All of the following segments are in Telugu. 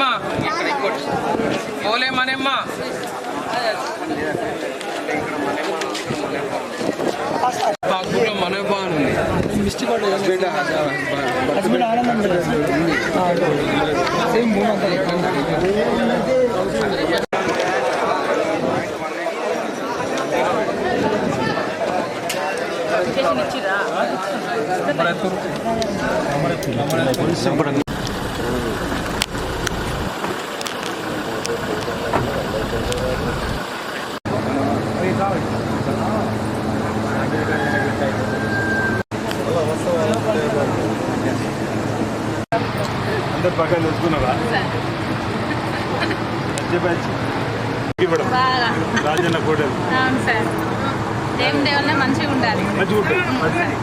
మనమ్మా పోలే మనమ్మా పాకులో మనబ్బా ఉంది. పక్కన తెలుసుకున్నారా చెప్పచ్చు రాజన్న మంచిగా ఉండాలి. ఉంటుంది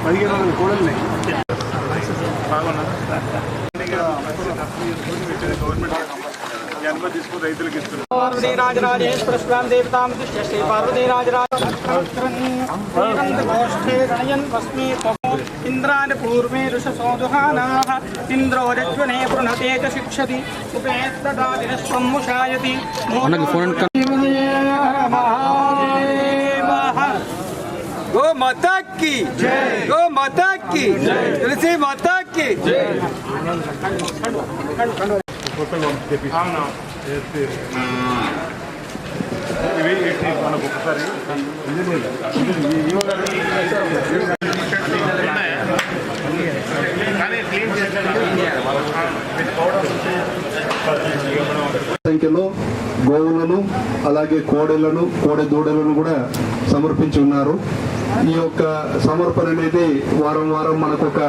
పదిహేను వందల కోడలు బాగున్నా? స్వామి దేవతాం శ్రీ పార్వతీ రాజరాజే గణయన్ వస్మి ఇంద్రాని పూర్వే ఋషసోదుహానాః ఇంద్రో రజ్వనే పృణతే చ శిక్షతి ఉపేత్తదాదిన స్వముషాయతి గో మతాకి గో మతాకి తులసి మతాకి కొత్తగా తెప్పిస్తాం చేస్తే ఇవి ఇవి మనకు ఒకసారి సంఖ్యలో గోవులను అలాగే కోడెలను కోడె దూడలను కూడా సమర్పించి ఉన్నారు. ఈ యొక్క సమర్పణ అనేది వారం వారం మనకు ఒక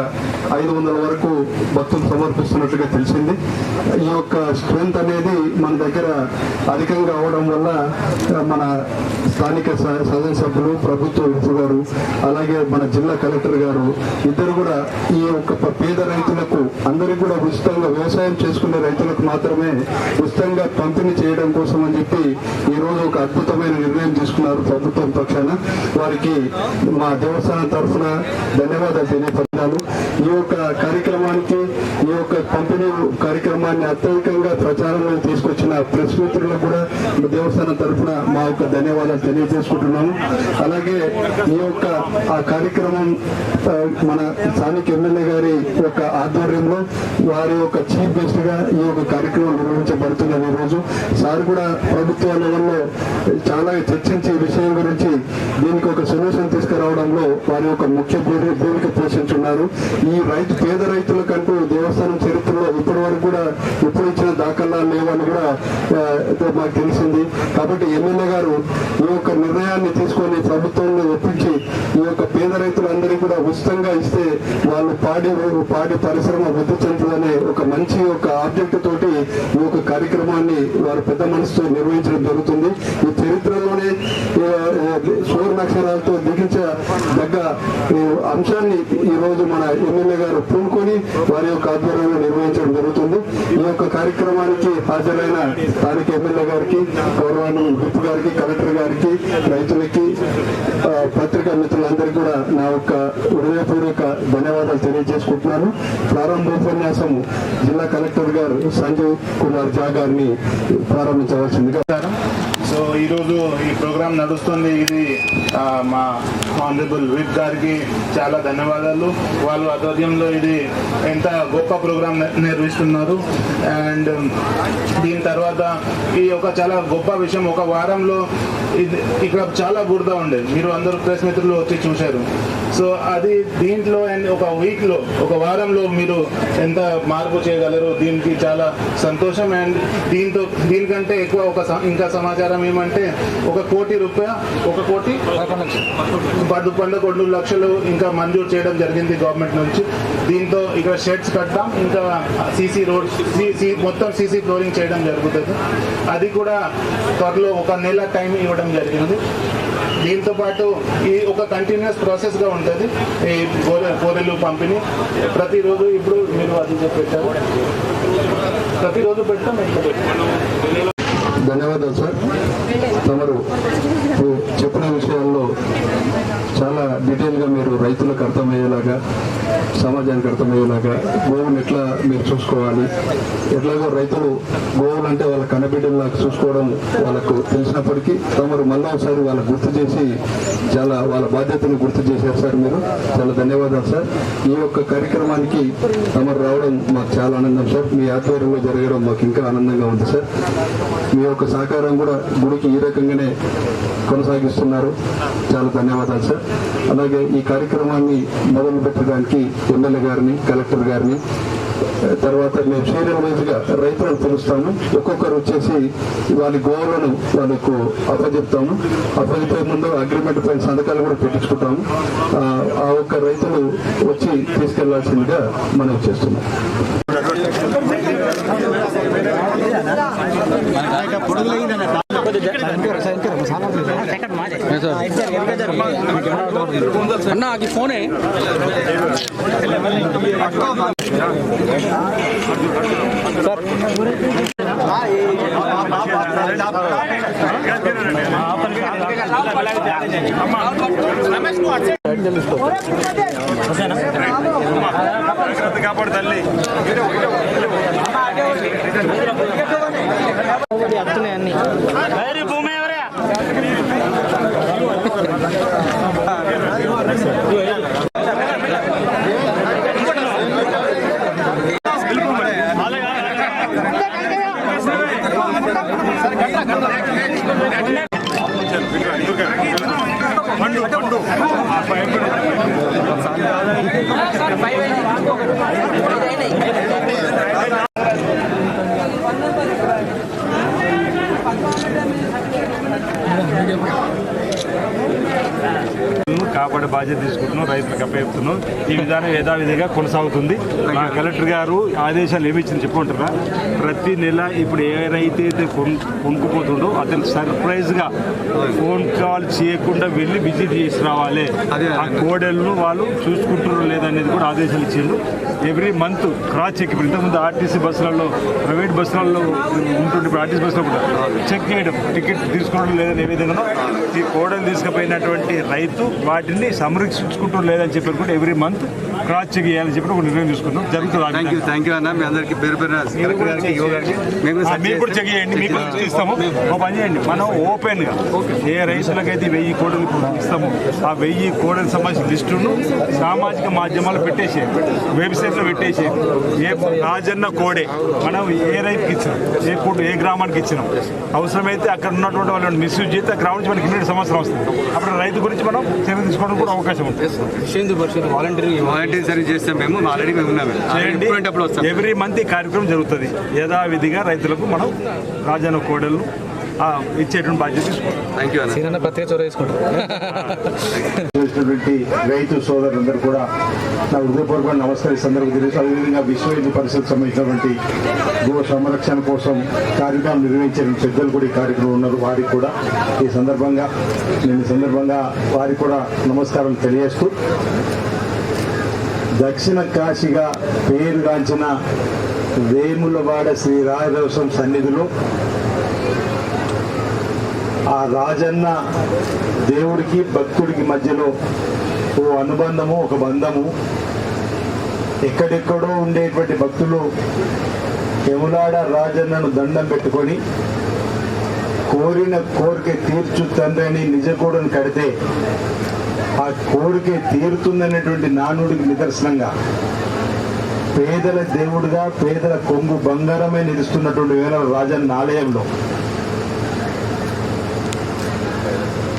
ఐదు వందల వరకు భక్తులు సమర్పిస్తున్నట్టుగా తెలిసింది. ఈ యొక్క స్ట్రెంత్ అనేది మన దగ్గర అధికంగా అవడం వల్ల మన స్థానిక స- సభ్యులు ప్రభుత్వ గారు అలాగే మన జిల్లా కలెక్టర్ గారు ఇద్దరు కూడా ఈ యొక్క పేద రైతులకు అందరికీ కూడా ఉచితంగా వ్యవసాయం చేసుకునే రైతులకు మాత్రమే ఉచితంగా పంపిణీ చేయడం కోసం అని చెప్పి ఈ రోజు ఒక అద్భుతమైన నిర్ణయం తీసుకున్నారు ప్రభుత్వం పక్షాన. వారికి మా దేవస్థానం తరఫున ధన్యవాదాలు తెలియపరచాలి ఈ యొక్క కార్యక్రమానికి యొక్క పంపిణీ కార్యక్రమాన్ని అత్యధికంగా ప్రచారంలో తీసుకొచ్చిన ప్రెస్ మిత్రులకు కూడా దేవస్థానం తరఫున మా యొక్క ధన్యవాదాలు తెలియజేసుకుంటున్నాము. అలాగే ఈ యొక్క ఆ కార్యక్రమం మన స్థానిక ఎమ్మెల్యే గారి యొక్క ఆధ్వర్యంలో వారి యొక్క చీఫ్ గెస్ట్గా ఈ యొక్క కార్యక్రమం నిర్వహించబడుతున్నది ఈ రోజు. సార్ కూడా ప్రభుత్వ లెవెల్లో చాలా చర్చించి విషయం గురించి దీనికి ఒక సొల్యూషన్ తీసుకురావడంలో వారి యొక్క ముఖ్య భూమిక పోషించున్నారు. ఈ రైతు పేద రైతులకంటూ దేవస్థానం చరిత్రలో ఇప్పటి వరకు కూడా ఎప్పుడు ఇచ్చిన దాఖలా లేవని కూడా మాకు తెలిసింది. కాబట్టి ఎమ్మెల్యే గారు ఈ యొక్క నిర్ణయాన్ని తీసుకొని ప్రభుత్వాన్ని ఒప్పించి ఈ యొక్క పేద రైతులందరికీ కూడా ఉచితంగా ఇస్తే వాళ్ళు పాడి పాడి పరిశ్రమ వృద్ధి చెందుతుందనే ఒక మంచి ఒక ఆబ్జెక్ట్ తోటి ఈ యొక్క కార్యక్రమాన్ని వారు పెద్ద మనసుతో నిర్వహించడం జరుగుతుంది. ఈ చరిత్రలోనే సువర్ణాక్షరాలతో దిగించదగ్గ అంశాన్ని ఈ రోజు మన ఎమ్మెల్యే గారు పూనుకొని వారి యొక్క ఆధ్వర్యంలో నిర్వహించడం జరుగుతుంది. ఈ యొక్క కార్యక్రమానికి హాజరైన స్థానిక ఎమ్మెల్యే గారికి గౌరవాన్ని విప్ గారికి కలెక్టర్ గారికి రైతులకి పత్రికా మిత్రులందరికీ కూడా నా యొక్క హృదయపూర్వక ధన్యవాదాలు తెలియజేసుకుంటున్నాను. ప్రారంభోపన్యాసం జిల్లా కలెక్టర్ గారు సంజయ్ కుమార్ జా గారిని ప్రారంభించవలసిందిగా సో ఈరోజు ఈ ప్రోగ్రాం నడుస్తుంది. ఇది మా ఆనరబుల్ విప్ గారికి చాలా ధన్యవాదాలు. వాళ్ళు ఆధ్వర్యంలో ఇది ఎంత గొప్ప ప్రోగ్రాం నిర్వహిస్తున్నారు. అండ్ దీని తర్వాత ఈ ఒక చాలా గొప్ప విషయం ఒక వారంలో ఇది ఇక్కడ చాలా బురద ఉండేది మీరు అందరూ ప్రెస్ మిత్రులు వచ్చి చూశారు. సో అది దీంట్లో అండ్ ఒక వీక్లో ఒక వారంలో మీరు ఎంత మార్పు చేయగలరు దీనికి చాలా సంతోషం. అండ్ దీంతో దీనికంటే ఎక్కువ ఒక స- ఇంకా సమాచారం ఏమంటే ఒక కోటి రూపాయ ఒక కోటి పది పదకొండు లక్షలు ఇంకా మంజూరు చేయడం జరిగింది గవర్నమెంట్ నుంచి. దీంతో ఇక్కడ షెడ్స్ కట్టాం ఇంకా సీసీ రోడ్ సీసీ మొత్తం సీసీ ఫ్లోరింగ్ చేయడం జరుగుతుంది. అది కూడా త్వరలో ఒక నెల టైం ఇవ్వడం జరిగింది. దీంతో పాటు ఈ ఒక కంటిన్యూస్ ప్రాసెస్గా ఉంటుంది. ఈ గోరె గోరెలు పంపిణీ. ప్రతిరోజు ఇప్పుడు మీరు అది చెప్పారు ప్రతిరోజు పెట్టాం పెట్టాం? ధన్యవాదాలు సార్. తమరు చెప్పిన విషయాల్లో చాలా డీటెయిల్గా మీరు రైతులకు అర్థమయ్యేలాగా సమాజానికి అర్థమయ్యేలాగా గోవులు ఎట్లా మీరు చూసుకోవాలి ఎట్లాగో రైతులు గోవులు అంటే వాళ్ళ కనబిడ్డలాగా చూసుకోవడం వాళ్ళకు తెలిసినప్పటికీ తమరు మళ్ళా ఒకసారి వాళ్ళు గుర్తు చేసి చాలా వాళ్ళ బాధ్యతను గుర్తు చేశారు సార్ మీరు. చాలా ధన్యవాదాలు సార్. ఈ యొక్క కార్యక్రమానికి తమరు రావడం మాకు చాలా ఆనందం సార్. మీ ఆధ్వర్యంలో జరగడం మాకు ఇంకా ఆనందంగా ఉంది సార్. మీ యొక్క సహకారం కూడా గుడికి ఈ రకంగానే కొనసాగిస్తున్నారు. చాలా ధన్యవాదాలు సార్. అలాగే ఈ కార్యక్రమాన్ని మొదలు పెట్టడానికి ఎమ్మెల్యే గారిని కలెక్టర్ గారిని తర్వాత మేము సీరియల్ వైజ్గా రైతులను పిలుస్తాము. ఒక్కొక్కరు వచ్చేసి వాళ్ళ గోవులను వాళ్ళకు అప్పజెప్తాము. అప్పజెప్పే ముందు అగ్రిమెంట్ పైన సంతకాలు కూడా పెట్టించుకుంటాము. ఆ, ఆ ఒక్క రైతులు వచ్చి తీసుకెళ్ళాల్సిందిగా మనం చేస్తున్నాం. అన్న అది ఫోనే. కాపాడే వస్తున్నాయి అన్ని. భూమి ఎవరే? విధానం యథావిధిగా కొనసాగుతుంది. మా కలెక్టర్ గారు ఆదేశాలు ఏమి ఇచ్చింది చెప్పుకుంటారా? ప్రతి నెల ఇప్పుడు ఏ రైతు అయితే కొను కొనుక్కుపోతుండో అతను సర్ప్రైజ్గా ఫోన్ కాల్ చేయకుండా వెళ్ళి విజిట్ చేసి రావాలి. ఆ కోడెలను వాళ్ళు చూసుకుంటున్నారు లేదనేది కూడా ఆదేశాలు ఇచ్చిండు. ఎవ్రీ మంత్ క్రాస్ చెక్ ఇప్పుడు ఇంతకుముందు ఆర్టీసీ బస్సులలో ప్రైవేట్ బస్సులలో ఉంటుండే ఇప్పుడు ఆర్టీసీ బస్సులో కూడా చెక్ చేయడం టికెట్ తీసుకోవడం లేదని ఏ విధంగా ఈ కోడలు తీసుకుపోయినటువంటి రైతు వాటిని సంరక్షించుకుంటూ లేదని చెప్పి కూడా ఎవ్రీ మంత్ క్రాస్ చెక్ చేయాలని చెప్పి ఒక నిర్ణయం తీసుకున్నాం జరుగుతుంది థ్యాంక్ యూ విధంగా. థ్యాంక్ యూ అన్న. మీ అందరికి పేరు పేరు మేము కూడా చెక్ చేయండి. మీకు ఇస్తాము. ఒక పని చేయండి. మనం ఓపెన్గా ఏ రైతులకైతే వెయ్యి కోడలు ఇస్తామో ఆ వెయ్యి కోడలకు సంబంధించిన లిస్టును సామాజిక మాధ్యమాలు పెట్టేసేయండి. వెబ్సైట్లో పెట్టేసేయండి. ఏ రాజన్న కోడే మనం ఏ రైతుకి ఇచ్చినాం? ఏ కోడ్ ఏ గ్రామానికి ఇచ్చినాం? అవసరమైతే అక్కడ ఉన్నటువంటి వాళ్ళని మిస్యూజ్ చేస్తే ఆ గ్రామం నుంచి మనకి ఇమ్మీడియట్ సంవత్సరం వస్తుంది అప్పుడు రైతు గురించి మనం చర్య తీసుకోవడం కూడా అవకాశం ఉంటుంది. విషేంద్ర పరిషత్ వాలంటీర్ సర్వీస్ చేస్తాం మేము. ఆల్రెడీ మేము ఎప్పుడంటే అప్పుడు వస్తాం. ఎవ్రీ మంత్ ఈ కార్యక్రమం జరుగుతుంది. యథావిధిగా రైతులకు మనం రాజన్న కోడలు ఆ, ఇచ్చేటువంటి బాధ్యత తీసుకుంటాం యూ అన్న. చేసినటువంటి రైతు సోదరులందరూ కూడా నా హృదయపూర్వక నమస్కారం ఈ సందర్భంగా తెలియజేస్తూ అదేవిధంగా విశ్వ హిందూ పరిషత్ సంబంధించినటువంటి గో సంరక్షణ కోసం కార్యక్రమం నిర్వహించిన పెద్దలు కూడా ఈ కార్యక్రమం ఉన్నారు. వారికి కూడా ఈ సందర్భంగా నేను సందర్భంగా వారికి కూడా నమస్కారం తెలియజేస్తూ దక్షిణ కాశీగా పేరుగాంచిన వేములవాడ శ్రీ రాజదోషం సన్నిధిలో ఆ రాజన్న దేవుడికి భక్తుడికి మధ్యలో ఓ అనుబంధము ఒక బంధము. ఎక్కడెక్కడో ఉండేటువంటి భక్తులు యములాడ రాజన్నను దండం పెట్టుకొని కోరిన కోరిక తీర్చు తండ్రి అని నిజకూడని కడితే ఆ కోరిక తీరుతుందనేటువంటి నానుడికి నిదర్శనంగా పేదల దేవుడుగా పేదల కొంగు బంగారమే నిలుస్తున్నటువంటి వేల రాజన్న ఆలయంలో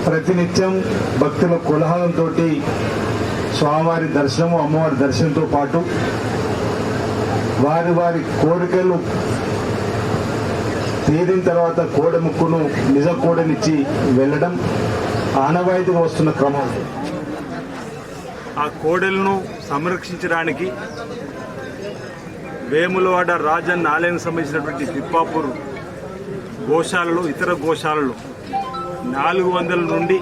ప్రతినిత్యం భక్తుల కులహాలంతో స్వామివారి దర్శనము అమ్మవారి దర్శనంతో పాటు వారి వారి కోరికలు తీరిన తర్వాత కోడెముక్కును నిజ కోడెనిచ్చి వెళ్ళడం ఆనవాయితీగా వస్తున్న క్రమం. ఆ కోడెలను సంరక్షించడానికి వేములవాడ రాజన్న ఆలయానికి సంబంధించినటువంటి తిప్పాపూర్ గోశాలలో ఇతర గోశాలలో నాలుగు వందల నుండి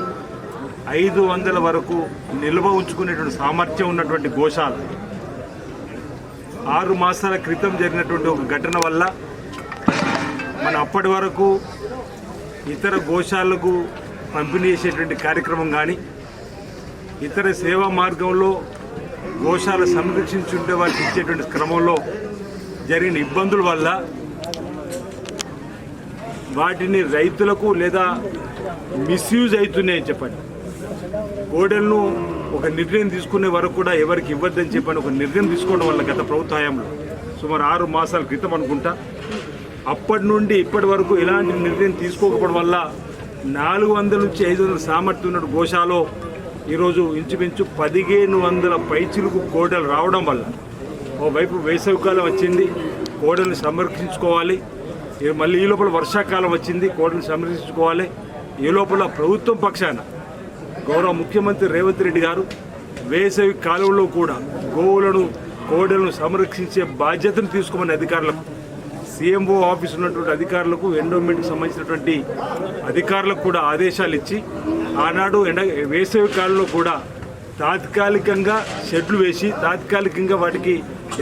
ఐదు వందల వరకు నిల్వ ఉంచుకునేటువంటి సామర్థ్యం ఉన్నటువంటి గోశాల. ఆరు మాసాల క్రితం జరిగినటువంటి ఒక ఘటన వల్ల మన అప్పటి వరకు ఇతర గోశాలకు పంపిణీ చేసేటువంటి కార్యక్రమం కానీ ఇతర సేవా మార్గంలో గోశాల సంరక్షించుంటే వారికి ఇచ్చేటువంటి క్రమంలో జరిగిన ఇబ్బందుల వల్ల వాటిని రైతులకు లేదా మిస్యూజ్ అవుతున్నాయని చెప్పండి. కోడెలను ఒక నిర్ణయం తీసుకునే వరకు కూడా ఎవరికి ఇవ్వద్దని చెప్పని ఒక నిర్ణయం తీసుకోవడం వల్ల గత ప్రభుత్వంలో సుమారు ఆరు మాసాల క్రితం అనుకుంటా. అప్పటి నుండి ఇప్పటి వరకు ఎలాంటి నిర్ణయం తీసుకోకపోవడం వల్ల నాలుగు వందల నుంచి ఐదు వందల సామర్థ్యం ఉన్న గోశాలో ఈరోజు ఇంచుమించు పదిహేను వందల పైచిలకు కోడలు రావడం వల్ల ఓవైపు వేసవికాలం వచ్చింది కోడల్ని సంరక్షించుకోవాలి. మళ్ళీ ఈ లోపల వర్షాకాలం వచ్చింది కోడల్ని సంరక్షించుకోవాలి. ఈ లోపల ప్రభుత్వం పక్షాన గౌరవ ముఖ్యమంత్రి రేవంత్ రెడ్డి గారు వేసవి కాలంలో కూడా గోవులను కోడలను సంరక్షించే బాధ్యతను తీసుకోమని అధికారులకు సీఎంఓ ఆఫీస్ ఉన్నటువంటి అధికారులకు ఎండోమెంట్కి సంబంధించినటువంటి అధికారులకు కూడా ఆదేశాలు ఇచ్చి ఆనాడు ఎండ వేసవి కాలంలో కూడా తాత్కాలికంగా షెడ్లు వేసి తాత్కాలికంగా వాటికి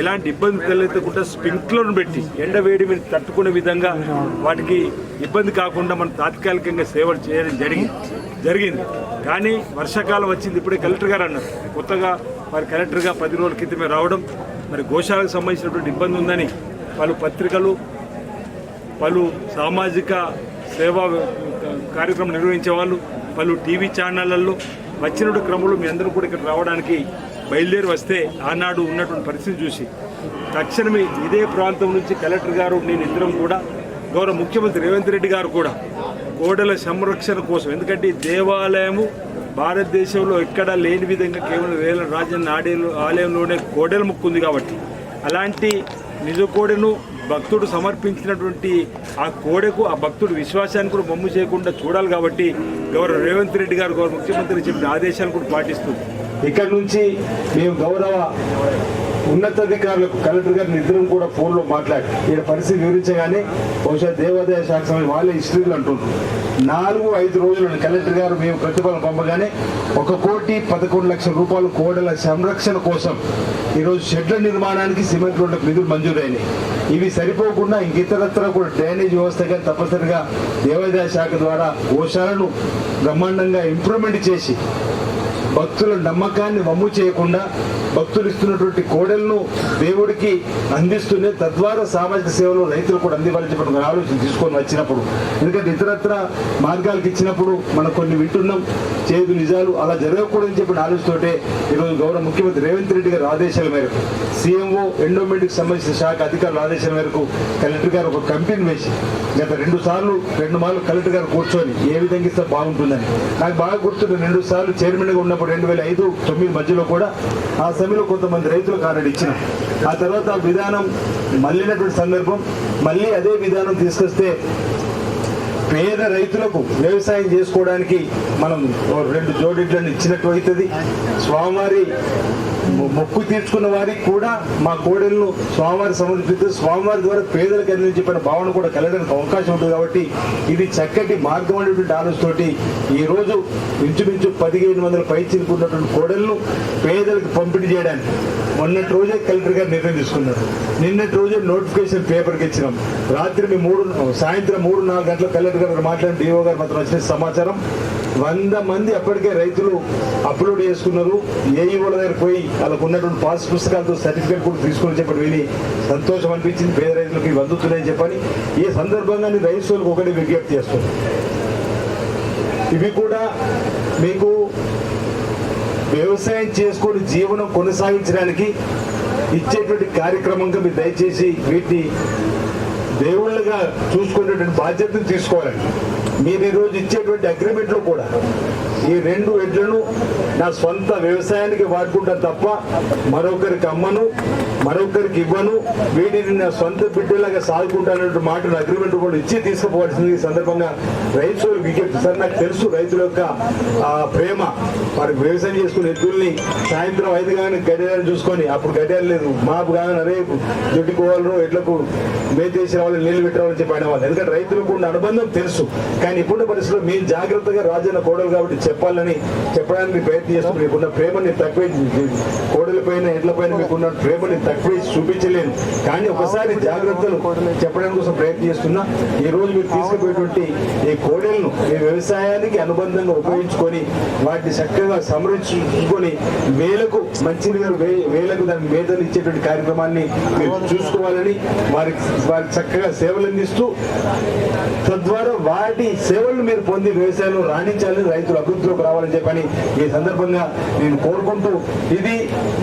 ఎలాంటి ఇబ్బంది తలెత్తకుండా స్ప్రింక్లర్ను పెట్టి ఎండ వేడి మీద తట్టుకునే విధంగా వాటికి ఇబ్బంది కాకుండా మనం తాత్కాలికంగా సేవలు చేయడం జరిగింది జరిగింది. కానీ వర్షాకాలం వచ్చింది ఇప్పుడే కలెక్టర్ గారు అన్నారు. కొత్తగా మరి కలెక్టర్గా పది రోజుల క్రితమే రావడం మరి గోశాలకు సంబంధించినటువంటి ఇబ్బంది ఉందని పలు పత్రికలు పలు సామాజిక సేవా కార్యక్రమం నిర్వహించే వాళ్ళు పలు టీవీ ఛానళ్ళలో వచ్చినటువంటి క్రమంలో మీ అందరూ కూడా ఇక్కడ రావడానికి బయలుదేరి వస్తే ఆనాడు ఉన్నటువంటి పరిస్థితి చూసి. తక్షణమే ఇదే ప్రాంతం నుంచి కలెక్టర్ గారు నేను ఇద్దరం కూడా గౌరవ ముఖ్యమంత్రి రేవంత్ రెడ్డి గారు కూడా కోడల సంరక్షణ కోసం ఎందుకంటే దేవాలయము భారతదేశంలో ఎక్కడా లేని విధంగా కేవలం వేల రాజన్న ఆడే ఆలయంలోనే కోడెల ముక్కు ఉంది కాబట్టి. అలాంటి నిజ కోడెను భక్తుడు సమర్పించినటువంటి ఆ కోడెకు ఆ భక్తుడు విశ్వాసాన్ని కూడా బొమ్ము చేయకుండా చూడాలి కాబట్టి గౌరవ రేవంత్ రెడ్డి గారు గౌరవ ముఖ్యమంత్రి చెప్పిన ఆదేశాలు కూడా పాటిస్తూ. ఇక్కడ నుంచి మేము గౌరవ ఉన్నతాధికారులకు కలెక్టర్ గారిని ఇద్దరం కూడా ఫోన్లో మాట్లాడి ఈయన పరిస్థితి వివరించగానే బహుశా దేవాదాయ శాఖ సమయం వాళ్ళే హిస్టరీలు అంటున్నారు నాలుగు ఐదు రోజులను కలెక్టర్ గారు మేము ప్రతిఫలం పంపగానే ఒక కోటి పదకొండు లక్షల రూపాయలు కోడల సంరక్షణ కోసం ఈరోజు షెడ్ల నిర్మాణానికి సిమెంట్ రోడ్లకు నిధులు మంజూరైనాయి. ఇవి సరిపోకుండా ఇంక ఇతరత్ర కూడా డ్రైనేజ్ వ్యవస్థ కానీ తప్పనిసరిగా దేవాదాయ శాఖ ద్వారా గోశాలను బ్రహ్మాండంగా ఇంప్రూవ్మెంట్ చేసి భక్తుల నమ్మకాన్ని వమ్ము చేయకుండా భక్తులు ఇస్తున్నటువంటి కోడలను దేవుడికి అందిస్తూనే తద్వారా సామాజిక సేవలు రైతులు కూడా అందివలసినటువంటి ఆలోచన తీసుకొని వచ్చినప్పుడు. ఎందుకంటే ఇతరత్ర మార్గాలకు ఇచ్చినప్పుడు మనం కొన్ని వింటున్నాం చేదు నిజాలు అలా జరగకూడదని చెప్పిన ఆలోచనతోటే ఈరోజు గౌరవ ముఖ్యమంత్రి రేవంత్ రెడ్డి గారి ఆదేశాల మేరకు సీఎంఓ ఎండోమెంట్కి సంబంధించిన శాఖ అధికారుల ఆదేశాల మేరకు కలెక్టర్ గారు ఒక కంపెనీ వేసి గత రెండు సార్లు రెండు మార్లు కలెక్టర్ గారు కూర్చొని ఏ విధంగా ఇస్తే బాగుంటుందని. నాకు బాగా గుర్తుంది రెండు సార్లు చైర్మన్గా ఉన్నప్పుడు రెండు వేల ఐదు తొమ్మిది మధ్యలో కూడా ఆ సమయంలో కొంతమంది రైతులకు కారెడ్ ఇచ్చిన. ఆ తర్వాత ఆ విధానం మళ్ళినటువంటి సందర్భం మళ్ళీ అదే విధానం తీసుకొస్తే పేద రైతులకు వ్యవసాయం చేసుకోవడానికి మనం ఓ రెండు జోడిడ్లను ఇచ్చినట్టు అవుతుంది. స్వామివారి మొక్కు తీర్చుకున్న వారికి కూడా మా కోడెలను స్వామివారి సమర్పిస్తూ స్వామివారి ద్వారా పేదలకు అందించి భావన కూడా కలగడానికి అవకాశం ఉంటుంది కాబట్టి ఇది చక్కటి మార్గం అనేటువంటి ఆలోచనతోటి ఈరోజు ఇంచుమించు పదిహేను వందల పైచిలుకున్నటువంటి కోడెలను పేదలకు పంపిణీ చేయడానికి మొన్నటి రోజే కలెక్టర్ గారు నిర్ణయం తీసుకున్నారు. నిన్నటి రోజే నోటిఫికేషన్ పేపర్కి ఇచ్చినాం. రాత్రి మేము మూడు సాయంత్రం మూడు నాలుగు గంటల కలెక్టర్ గారు మాట్లాడిన డిఓ గారు మాత్రం వచ్చిన సమాచారం. వంద మంది అప్పటికే రైతులు అప్లోడ్ చేసుకున్నారు. ఏఈఓల దగ్గర పోయి వాళ్ళకు ఉన్నటువంటి పాస్ పుస్తకాలతో సర్టిఫికేట్ కూడా తీసుకొని చెప్పి విని సంతోషం అనిపించింది. పేద రైతులకు ఇవి అందుతున్నాయని చెప్పని ఈ సందర్భంగా నేను రైతులకు ఒకటి విజ్ఞప్తి చేస్తాను ఇవి కూడా మీకు వ్యవసాయం చేసుకొని జీవనం కొనసాగించడానికి ఇచ్చేటువంటి కార్యక్రమంగా మీరు దయచేసి వీటిని దేవుళ్ళగా చూసుకునేటువంటి బాధ్యతను తీసుకోవాలండి. మీరు ఈరోజు ఇచ్చేటువంటి అగ్రిమెంట్లో కూడా ఈ రెండు ఎడ్లను నా సొంత వ్యవసాయానికి వాడుకుంటా తప్ప మరొకరికి అమ్మను మరొకరికి ఇవ్వను. వీటిని నా సొంత బిడ్డలాగా సాగుకుంటానటువంటి మాటను అగ్రిమెంట్ కూడా ఇచ్చి తీసుకోవాల్సింది ఈ సందర్భంగా రైతులు విజ్ఞప్తి సార్ నాకు తెలుసు రైతుల యొక్క ప్రేమ. వారికి వ్యవసాయం చేసుకున్న ఎద్దుల్ని సాయంత్రం ఐదు కానీ గడియాలు చూసుకొని అప్పుడు గడియాలు లేదు. మాపు కానీ అరే జుట్టుకోవాలను ఎడ్లకు మేతేసి రావాలి నీళ్ళు పెట్టి రావాలని చెప్పి అనేవాళ్ళు ఎందుకంటే రైతులకు ఉన్న అనుబంధం తెలుసు. కానీ ఇప్పుడున్న పరిస్థితుల్లో మేము జాగ్రత్తగా రాజన్న కోడలు కాబట్టి చెప్పాలని చెప్పడానికి ప్రయత్నం చేస్తూ మీకున్న ప్రేమని తక్కువ కోడల పైన ఎడ్ల పైన మీకున్న ప్రేమని తక్కువ చూపించలేను. కానీ ఒకసారి జాగ్రత్తలు చెప్పడానికి కోసం ప్రయత్నం చేస్తున్నా. ఈ రోజు మీరు తీసుకుపోయేటువంటి ఈ కోడెలను మీ వ్యవసాయానికి అనుబంధంగా ఉపయోగించుకొని వాటిని చక్కగా సంరక్షించుకొని వేలకు మంచిగా వేలకు దాని మేతలు ఇచ్చేటువంటి కార్యక్రమాన్ని మీరు చూసుకోవాలని వారికి వారికి చక్కగా సేవలు అందిస్తూ తద్వారా వాటి సేవలను మీరు పొంది వ్యవసాయంలో రాణించాలని రైతులు దృష్టిలోకి రావాలని చెప్పని ఈ సందర్భంగా నేను కోరుకుంటూ ఇది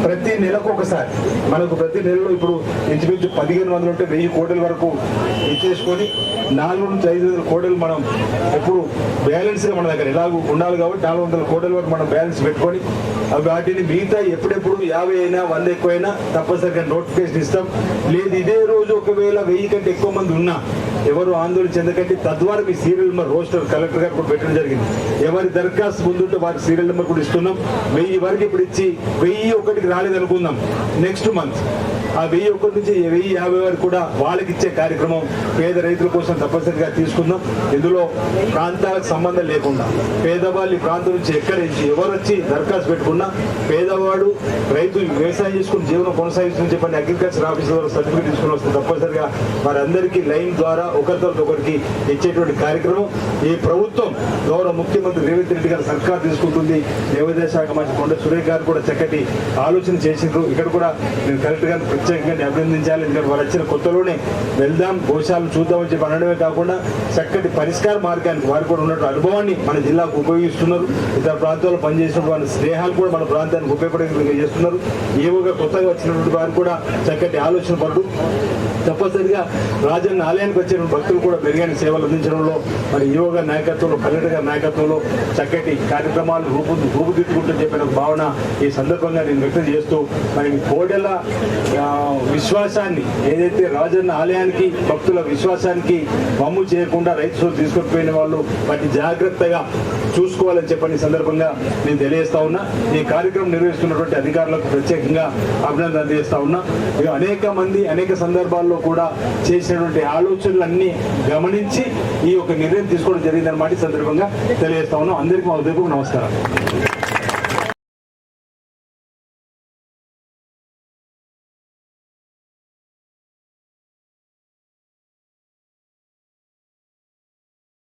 ప్రతి నెలకు ఒకసారి మనకు ప్రతి నెలలో ఇప్పుడు ఇంచుమించు పదిహేను వందలు ఉంటే వెయ్యి కోట్ల వరకు ఇచ్చేసుకొని నాలుగు నుంచి ఐదు వందల కోటలు మనం ఎప్పుడు బ్యాలెన్స్గా మన దగ్గర ఎలాగూ ఉండాలి కాబట్టి నాలుగు వందల కోటల వరకు మనం బ్యాలెన్స్ పెట్టుకొని వాటిని మిగతా ఎప్పుడెప్పుడు యాభై అయినా వంద ఎక్కువైనా తప్పనిసరిగా నోటిఫికేషన్ ఇస్తాం. లేదు ఇదే రోజు ఒకవేళ వెయ్యి కంటే ఎక్కువ మంది ఉన్నా ఎవరు ఆందోళన చెందకండి. తద్వారా మీ సీరియల్ నెంబర్ రోస్టర్ కలెక్టర్ గారు కూడా పెట్టడం జరిగింది. ఎవరి దరఖాస్తు ముందుంటే వారి సీరియల్ నెంబర్ కూడా ఇస్తున్నాం. వెయ్యి వరకు ఇప్పుడు ఇచ్చి వెయ్యి ఒకటికి రాలేదనుకుందాం. నెక్స్ట్ మంత్ ఆ వెయ్యి ఒకటి నుంచి వెయ్యి యాభై వరకు కూడా వాళ్ళకి ఇచ్చే కార్యక్రమం పేద రైతుల కోసం తప్పనిసరిగా తీసుకుందాం. ఇందులో ప్రాంతాలకు సంబంధం లేకుండా పేదవాళ్ళు ఈ ప్రాంతం నుంచి ఎక్కడ నుంచి ఎవరు వచ్చి దరఖాస్తు పెట్టుకున్నా పేదవాడు రైతు వ్యవసాయం చేసుకుని జీవనం కొనసాగిస్తుందని చెప్పండి అగ్రికల్చర్ ఆఫీసర్ ద్వారా సర్టిఫికేట్ తీసుకుని వస్తుంది తప్పనిసరిగా వారందరికీ లైన్ ద్వారా ఒకరితో ఒకరికి ఇచ్చేటువంటి కార్యక్రమం. ఈ ప్రభుత్వం గౌరవ ముఖ్యమంత్రి రేవంత్ రెడ్డి గారి సర్కార్ తీసుకుంటుంది. వ్యవసాయ శాఖ మంత్రి కొండ సురేష్ గారు కూడా చక్కటి ఆలోచన చేసిండ్రు. ఇక్కడ కూడా నేను కలెక్టర్ గారిని ప్రత్యేకంగా అభినందించాలి. ఎందుకంటే వారు వచ్చిన కొత్తలోనే వెళ్దాం గోశాలను చూద్దామని చెప్పి అనడమే కాకుండా చక్కటి పరిష్కార మార్గానికి వారు కూడా ఉన్నట్టు అనుభవాన్ని మన జిల్లాకు ఉపయోగిస్తున్నారు. ఇతర ప్రాంతాల్లో పనిచేసిన వారి స్నేహాలు కూడా మన ప్రాంతానికి ఉపయోగపడే విధంగా చేస్తున్నారు. ఏవోగా కొత్తగా వచ్చినటువంటి వారు కూడా చక్కటి ఆలోచన పడు తప్పనిసరిగా రాజన్న ఆలయానికి వచ్చిన భక్తులు కూడా మెరుగైన సేవలు అందించడంలో మరి యోగ నాయకత్వంలో పర్యటక నాయకత్వంలో చక్కటి కార్యక్రమాలు రూపు రూపుదిద్దుకుంటూ చెప్పిన భావన ఈ సందర్భంగా నేను వ్యక్తం చేస్తూ మరి కోడెల విశ్వాసాన్ని ఏదైతే రాజన్న ఆలయానికి భక్తుల విశ్వాసానికి వమ్ము చేయకుండా రైతు సోదరులు తీసుకొని వాళ్ళు వాటి జాగ్రత్తగా చూసుకోవాలని చెప్పని సందర్భంగా నేను తెలియజేస్తా ఉన్నా. ఈ కార్యక్రమం నిర్వహిస్తున్నటువంటి అధికారులకు ప్రత్యేకంగా అభినందన తెలియజేస్తా ఉన్నా. ఇక అనేక మంది అనేక సందర్భాల్లో కూడా చేసినటువంటి ఆలోచనలన్నీ గమనించి ఈ యొక్క నిర్ణయం తీసుకోవడం జరిగిందన్నమాట ఈ సందర్భంగా తెలియజేస్తా ఉన్నాం. అందరికీ మా ఉదయపు నమస్కారం